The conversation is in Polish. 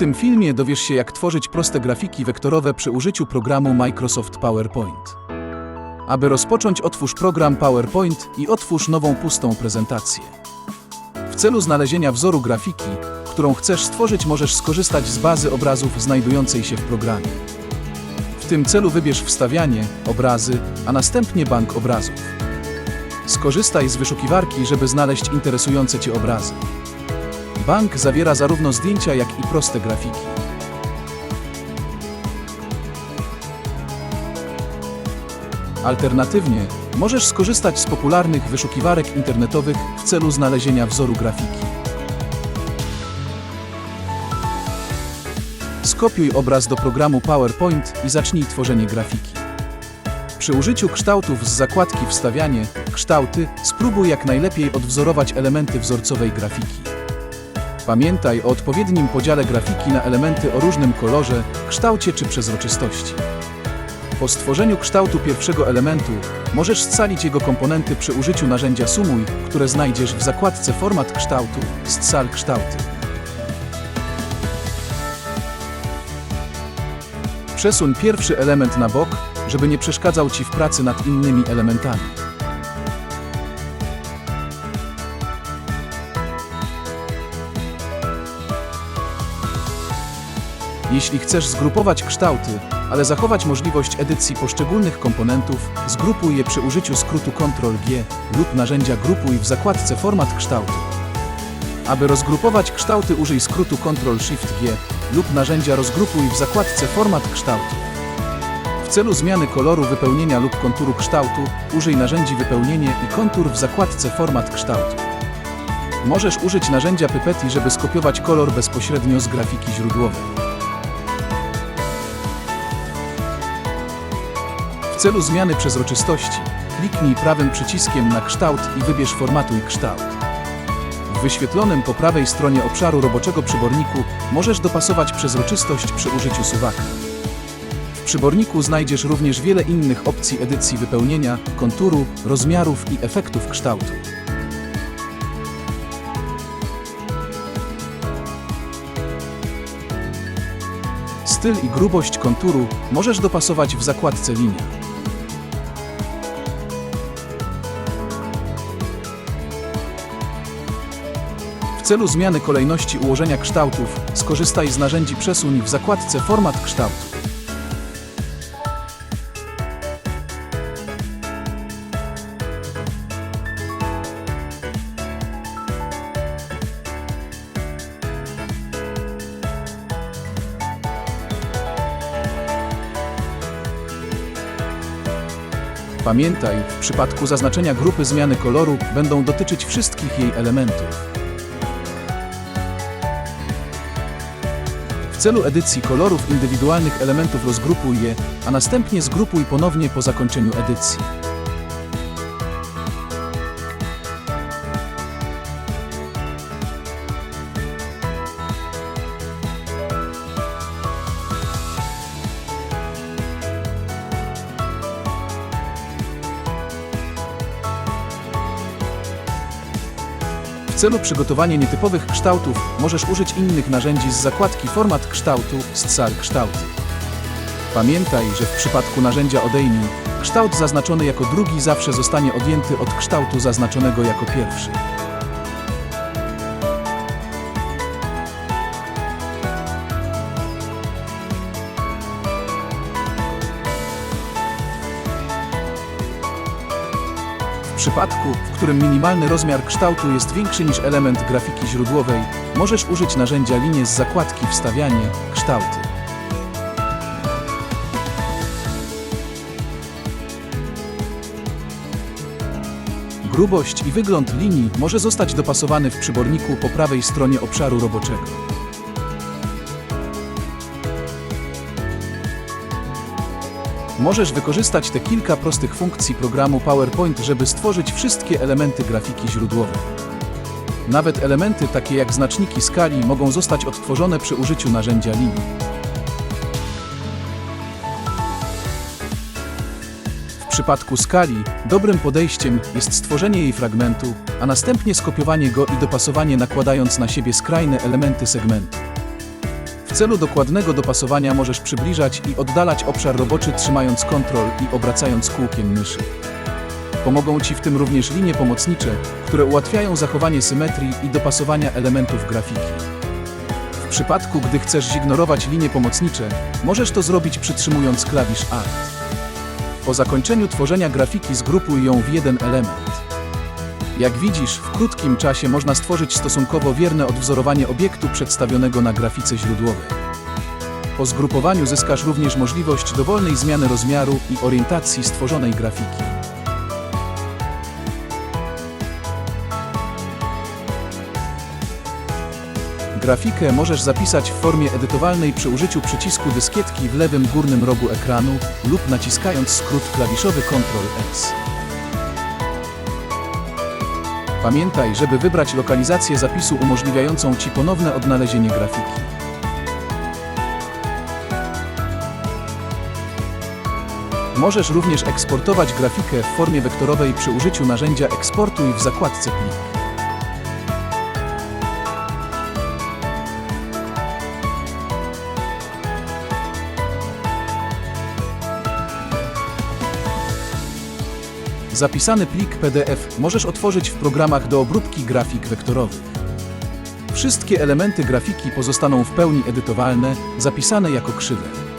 tym filmie dowiesz się, jak tworzyć proste grafiki wektorowe przy użyciu programu Microsoft PowerPoint. Aby rozpocząć, otwórz program PowerPoint i otwórz nową pustą prezentację. W celu znalezienia wzoru grafiki, którą chcesz stworzyć, możesz skorzystać z bazy obrazów znajdującej się w programie. W tym celu wybierz wstawianie, obrazy, a następnie bank obrazów. Skorzystaj z wyszukiwarki, żeby znaleźć interesujące Cię obrazy. Bank zawiera zarówno zdjęcia, jak i proste grafiki. Alternatywnie, możesz skorzystać z popularnych wyszukiwarek internetowych w celu znalezienia wzoru grafiki. Skopiuj obraz do programu PowerPoint i zacznij tworzenie grafiki. Przy użyciu kształtów z zakładki Wstawianie, kształty, spróbuj jak najlepiej odwzorować elementy wzorcowej grafiki. Pamiętaj o odpowiednim podziale grafiki na elementy o różnym kolorze, kształcie czy przezroczystości. Po stworzeniu kształtu pierwszego elementu możesz scalić jego komponenty przy użyciu narzędzia Sumuj, które znajdziesz w zakładce Format kształtu, Scal kształty. Przesuń pierwszy element na bok, żeby nie przeszkadzał Ci w pracy nad innymi elementami. Jeśli chcesz zgrupować kształty, ale zachować możliwość edycji poszczególnych komponentów, zgrupuj je przy użyciu skrótu Ctrl-G lub narzędzia Grupuj w zakładce Format kształtu. Aby rozgrupować kształty użyj skrótu Ctrl-Shift-G lub narzędzia Rozgrupuj w zakładce Format kształtu. W celu zmiany koloru wypełnienia lub konturu kształtu użyj narzędzi Wypełnienie i kontur w zakładce Format kształtu. Możesz użyć narzędzia Pipetty, żeby skopiować kolor bezpośrednio z grafiki źródłowej. Celu zmiany przezroczystości kliknij prawym przyciskiem na kształt i wybierz Formatuj kształt. W wyświetlonym po prawej stronie obszaru roboczego przyborniku możesz dopasować przezroczystość przy użyciu suwaka. W przyborniku znajdziesz również wiele innych opcji edycji wypełnienia, konturu, rozmiarów i efektów kształtu. Styl i grubość konturu możesz dopasować w zakładce linia. Celu zmiany kolejności ułożenia kształtów skorzystaj z narzędzi Przesuń w zakładce Format kształtu. Pamiętaj, w przypadku zaznaczenia grupy zmiany koloru będą dotyczyć wszystkich jej elementów. Celu edycji kolorów indywidualnych elementów rozgrupuj je, a następnie zgrupuj ponownie po zakończeniu edycji. Celu przygotowania nietypowych kształtów możesz użyć innych narzędzi z zakładki Format kształtu Scal kształty. Pamiętaj, że w przypadku narzędzia Odejmij, kształt zaznaczony jako drugi zawsze zostanie odjęty od kształtu zaznaczonego jako pierwszy. Przypadku, w którym minimalny rozmiar kształtu jest większy niż element grafiki źródłowej, możesz użyć narzędzia linie z zakładki Wstawianie, kształty. Grubość i wygląd linii może zostać dopasowany w przyborniku po prawej stronie obszaru roboczego. Możesz wykorzystać te kilka prostych funkcji programu PowerPoint, żeby stworzyć wszystkie elementy grafiki źródłowej. Nawet elementy takie jak znaczniki skali mogą zostać odtworzone przy użyciu narzędzia linii. W przypadku skali dobrym podejściem jest stworzenie jej fragmentu, a następnie skopiowanie go i dopasowanie nakładając na siebie skrajne elementy segmentu. W celu dokładnego dopasowania możesz przybliżać i oddalać obszar roboczy trzymając kontrol i obracając kółkiem myszy. Pomogą Ci w tym również linie pomocnicze, które ułatwiają zachowanie symetrii i dopasowania elementów grafiki. W przypadku, gdy chcesz zignorować linie pomocnicze, możesz to zrobić przytrzymując klawisz Alt. Po zakończeniu tworzenia grafiki zgrupuj ją w jeden element. Jak widzisz, w krótkim czasie można stworzyć stosunkowo wierne odwzorowanie obiektu przedstawionego na grafice źródłowej. Po zgrupowaniu zyskasz również możliwość dowolnej zmiany rozmiaru i orientacji stworzonej grafiki. Grafikę możesz zapisać w formie edytowalnej przy użyciu przycisku dyskietki w lewym górnym rogu ekranu lub naciskając skrót klawiszowy Ctrl-S. Pamiętaj, żeby wybrać lokalizację zapisu umożliwiającą Ci ponowne odnalezienie grafiki. Możesz również eksportować grafikę w formie wektorowej przy użyciu narzędzia Eksportuj w zakładce Plik. Zapisany plik PDF możesz otworzyć w programach do obróbki grafik wektorowych. Wszystkie elementy grafiki pozostaną w pełni edytowalne, zapisane jako krzywe.